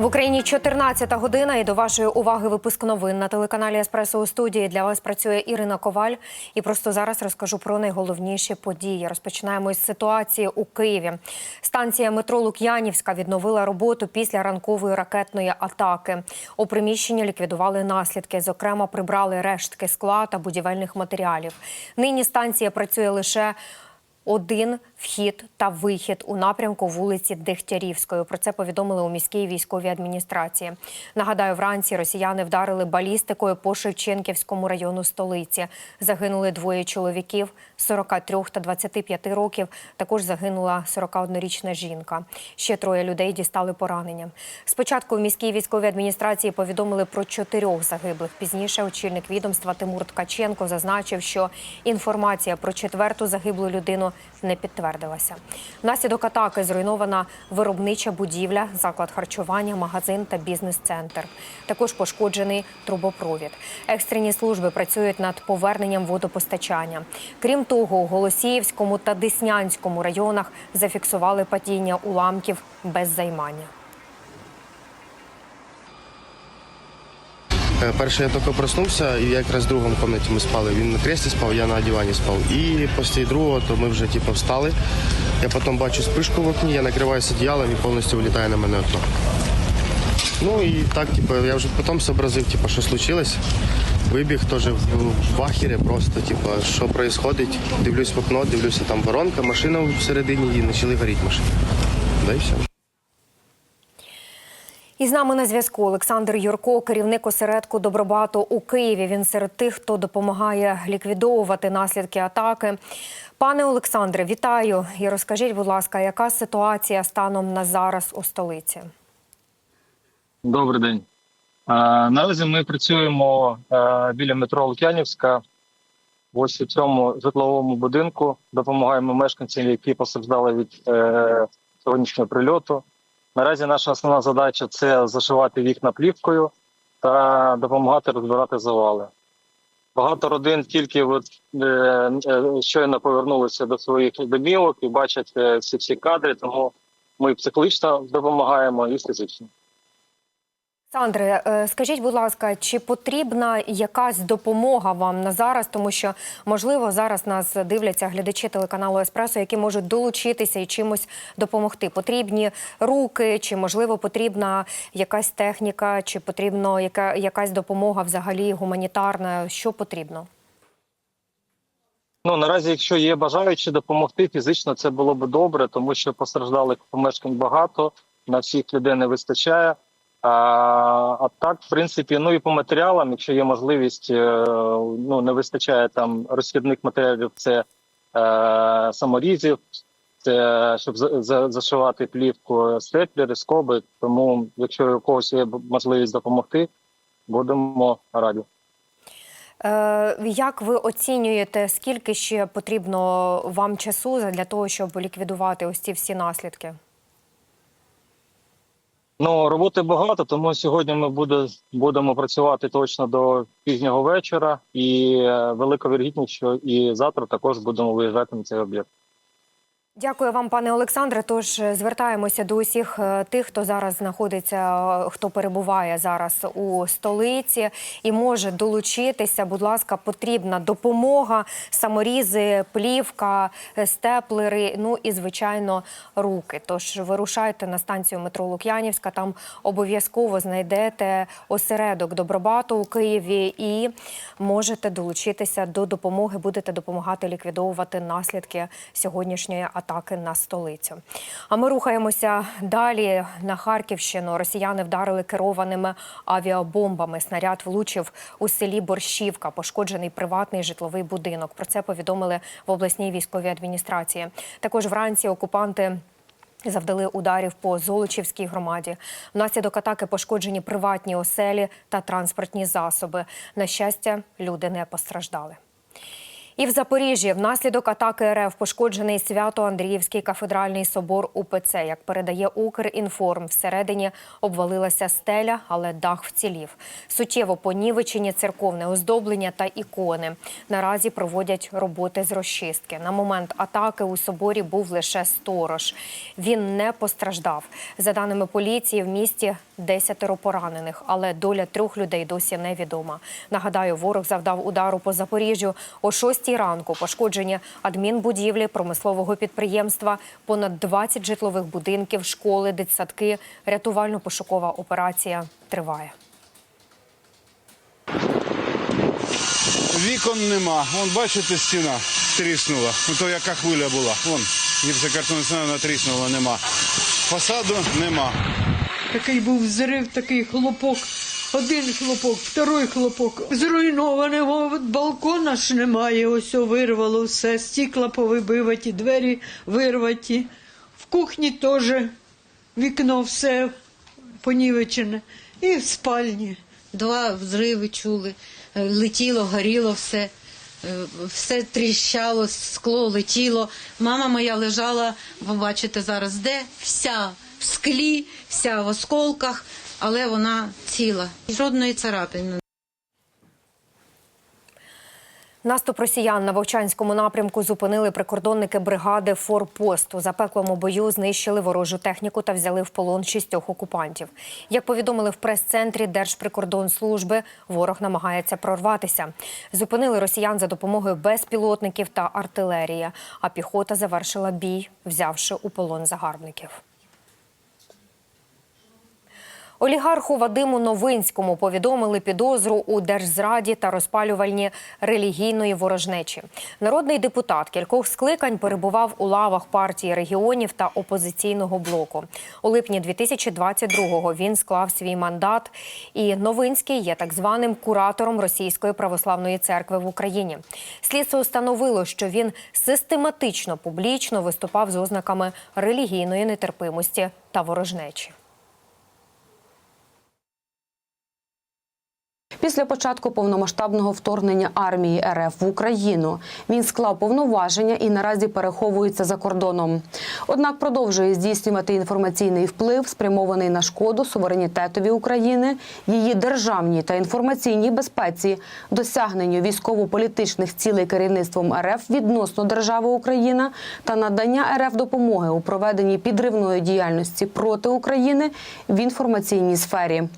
В Україні 14 година і до вашої уваги випуск новин на телеканалі Еспресо у студії. Для вас працює Ірина Коваль. І просто зараз розкажу про найголовніші події. Розпочинаємо із ситуації у Києві. Станція метро Лук'янівська відновила роботу після ранкової ракетної атаки. У приміщенні ліквідували наслідки. Зокрема, прибрали рештки скла та будівельних матеріалів. Нині станція працює лише один вхід та вихід у напрямку вулиці Дегтярівської. Про це повідомили у міській військовій адміністрації. Нагадаю, вранці росіяни вдарили балістикою по Шевченківському району столиці. Загинули двоє чоловіків 43 та 25 років. Також загинула 41-річна жінка. Ще троє людей дістали поранення. Спочатку в міській військовій адміністрації повідомили про чотирьох загиблих. Пізніше очільник відомства Тимур Ткаченко зазначив, що інформація про четверту загиблу людину не підтвердилася. Внаслідок атаки зруйнована виробнича будівля, заклад харчування, магазин та бізнес-центр. Також пошкоджений трубопровід. Екстрені служби працюють над поверненням водопостачання. Крім того, у Голосіївському та Деснянському районах зафіксували падіння уламків без займання. Перше я тільки проснувся, і я якраз в другому кімнаті ми спали. Він на креслі спав, я на дивані спав. І після другого то ми вже типу, встали. Я потім бачу спишку в окні, я накриваюся одіялом і повністю вилітає на мене окно. Ну і так, типу, я вже потім зобразив, типу, що случилось. Вибіг теж в в ахері просто, типу, що відбувається. Дивлюсь в окно, дивлюся, там воронка, машина всередині і почали горіти машини. Да і все. І з нами на зв'язку Олександр Юрко, керівник осередку Добробату у Києві. Він серед тих, хто допомагає ліквідовувати наслідки атаки. Пане Олександре, вітаю і розкажіть, будь ласка, яка ситуація станом на зараз у столиці? Добрий день. Наразі ми працюємо біля метро Лук'янівська. Ось у цьому житловому будинку допомагаємо мешканцям, які постраждали від е, сьогоднішнього прильоту. Наразі наша основна задача це зашивати вікна плівкою та допомагати розбирати завали. Багато родин тільки от, е, е, щойно повернулися до своїх домівок і бачать е, всі ці кадри, тому ми психологічно допомагаємо і фізично. Олександре, е, скажіть, будь ласка, чи потрібна якась допомога вам на зараз? Тому що можливо зараз нас дивляться глядачі телеканалу Еспресо, які можуть долучитися і чимось допомогти. Потрібні руки, чи можливо потрібна якась техніка, чи потрібна яка якась допомога взагалі гуманітарна? Що потрібно? Ну наразі, якщо є бажаючі допомогти фізично, це було б добре, тому що постраждалих помешкань багато, на всіх людей не вистачає. А, а так, в принципі, ну і по матеріалам, якщо є можливість, е, ну не вистачає там розхідних матеріалів, це е, саморізів, це щоб за- за- зашивати плівку степлери, скоби. Тому, якщо у когось є можливість допомогти, будемо раді. Е, як ви оцінюєте, скільки ще потрібно вам часу для того, щоб ліквідувати ось ці всі наслідки? Ну, роботи багато, тому сьогодні ми буде, будемо працювати точно до пізнього вечора, і е, велика вірогідність, що і завтра також будемо виїжджати на цей об'єкт. Дякую вам, пане Олександре. Тож е, звертаємося до усіх е, тих, хто зараз знаходиться, е, хто перебуває зараз у столиці і може долучитися. Будь ласка, потрібна допомога, саморізи, плівка, степлери. Ну і звичайно, руки. Тож вирушайте на станцію метро Лук'янівська. Там обов'язково знайдете осередок Добробату у Києві і можете долучитися до допомоги. Будете допомагати ліквідовувати наслідки сьогоднішньої атаки на столицю. А ми рухаємося далі на Харківщину. Росіяни вдарили керованими авіабомбами. Снаряд влучив у селі Борщівка, пошкоджений приватний житловий будинок. Про це повідомили в обласній військовій адміністрації. Також вранці окупанти. Завдали ударів по Золочівській громаді. Внаслідок атаки пошкоджені приватні оселі та транспортні засоби. На щастя, люди не постраждали. І в Запоріжжі внаслідок атаки РФ пошкоджений Свято-Андріївський кафедральний собор УПЦ. Як передає Укрінформ, всередині обвалилася стеля, але дах вцілів. Суттєво понівечені церковне оздоблення та ікони. Наразі проводять роботи з розчистки. На момент атаки у соборі був лише сторож. Він не постраждав. За даними поліції, в місті десятеро поранених, але доля трьох людей досі невідома. Нагадаю, ворог завдав удару по Запоріжжю о 6 ранку. Пошкоджені адмінбудівлі промислового підприємства, понад 20 житлових будинків, школи, дитсадки. Рятувально-пошукова операція триває. Вікон нема. Вон, бачите, стіна тріснула. Ну то яка хвиля була. Вон, гіпсокартонна стіна тріснула, нема. Фасаду нема. Такий був взрив, такий хлопок. Один хлопок, второй хлопок. Зруйнованого балкона ж немає. Ось вирвало все. Стікла повибиваті, двері вирваті. В кухні теж вікно все понівечене. І в спальні. Два взриви чули, Е, летіло, горіло все, е, все тріщало, скло летіло. Мама моя лежала, ви бачите зараз, де вся в склі, вся в осколках, але вона ціла. Жодної царапини. Наступ росіян на Вовчанському напрямку зупинили прикордонники бригади Форпост. У запеклому бою знищили ворожу техніку та взяли в полон шістьох окупантів. Як повідомили в прес-центрі Держприкордонслужби, ворог намагається прорватися. Зупинили росіян за допомогою безпілотників та артилерії. А піхота завершила бій, взявши у полон загарбників. Олігарху Вадиму Новинському повідомили підозру у держзраді та розпалювальні релігійної ворожнечі. Народний депутат кількох скликань перебував у лавах партії регіонів та опозиційного блоку. У липні 2022-го він склав свій мандат. І Новинський є так званим куратором Російської православної церкви в Україні. Слідство встановило, що він систематично публічно виступав з ознаками релігійної нетерпимості та ворожнечі. Після початку повномасштабного вторгнення армії РФ в Україну він склав повноваження і наразі переховується за кордоном. Однак продовжує здійснювати інформаційний вплив, спрямований на шкоду суверенітетові України, її державній та інформаційній безпеці, досягненню військово-політичних цілей керівництвом РФ відносно держави Україна та надання РФ допомоги у проведенні підривної діяльності проти України в інформаційній сфері.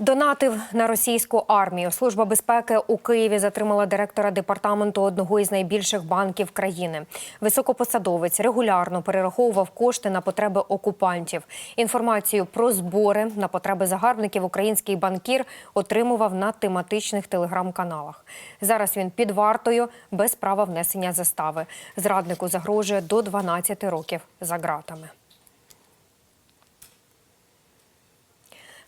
Донатив на російську армію. Служба безпеки у Києві затримала директора департаменту одного із найбільших банків країни. Високопосадовець регулярно перераховував кошти на потреби окупантів. Інформацію про збори на потреби загарбників український банкір отримував на тематичних телеграм-каналах. Зараз він під вартою без права внесення застави. Зраднику загрожує до 12 років за ґратами.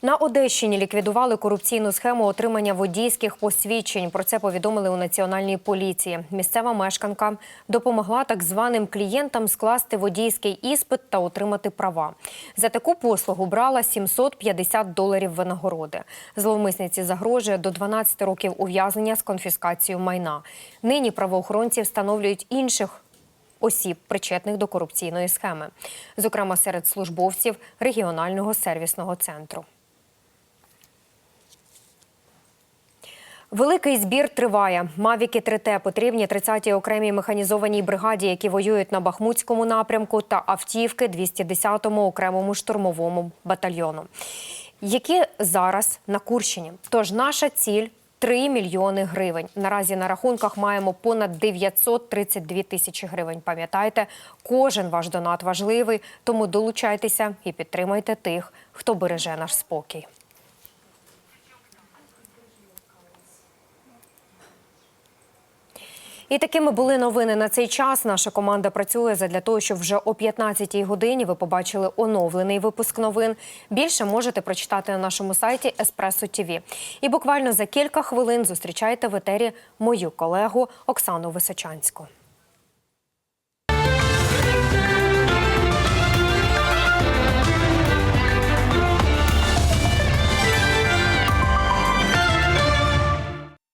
На Одещині ліквідували корупційну схему отримання водійських посвідчень. Про це повідомили у національній поліції. Місцева мешканка допомогла так званим клієнтам скласти водійський іспит та отримати права. За таку послугу брала 750 доларів винагороди. Зловмисниці загрожує до 12 років ув'язнення з конфіскацією майна. Нині правоохоронці встановлюють інших осіб, причетних до корупційної схеми, зокрема серед службовців регіонального сервісного центру. Великий збір триває. Мавіки 3Т потрібні 30-й окремій механізованій бригаді, які воюють на Бахмутському напрямку, та автівки 210-му окремому штурмовому батальйону, які зараз на Курщині. Тож наша ціль 3 мільйони гривень. Наразі на рахунках маємо понад 932 тисячі гривень. Пам'ятайте, кожен ваш донат важливий, тому долучайтеся і підтримайте тих, хто береже наш спокій. І такими були новини на цей час. Наша команда працює задля того, щоб вже о 15-й годині ви побачили оновлений випуск новин. Більше можете прочитати на нашому сайті Еспресо ТІВІ. І буквально за кілька хвилин зустрічайте в етері мою колегу Оксану Височанську.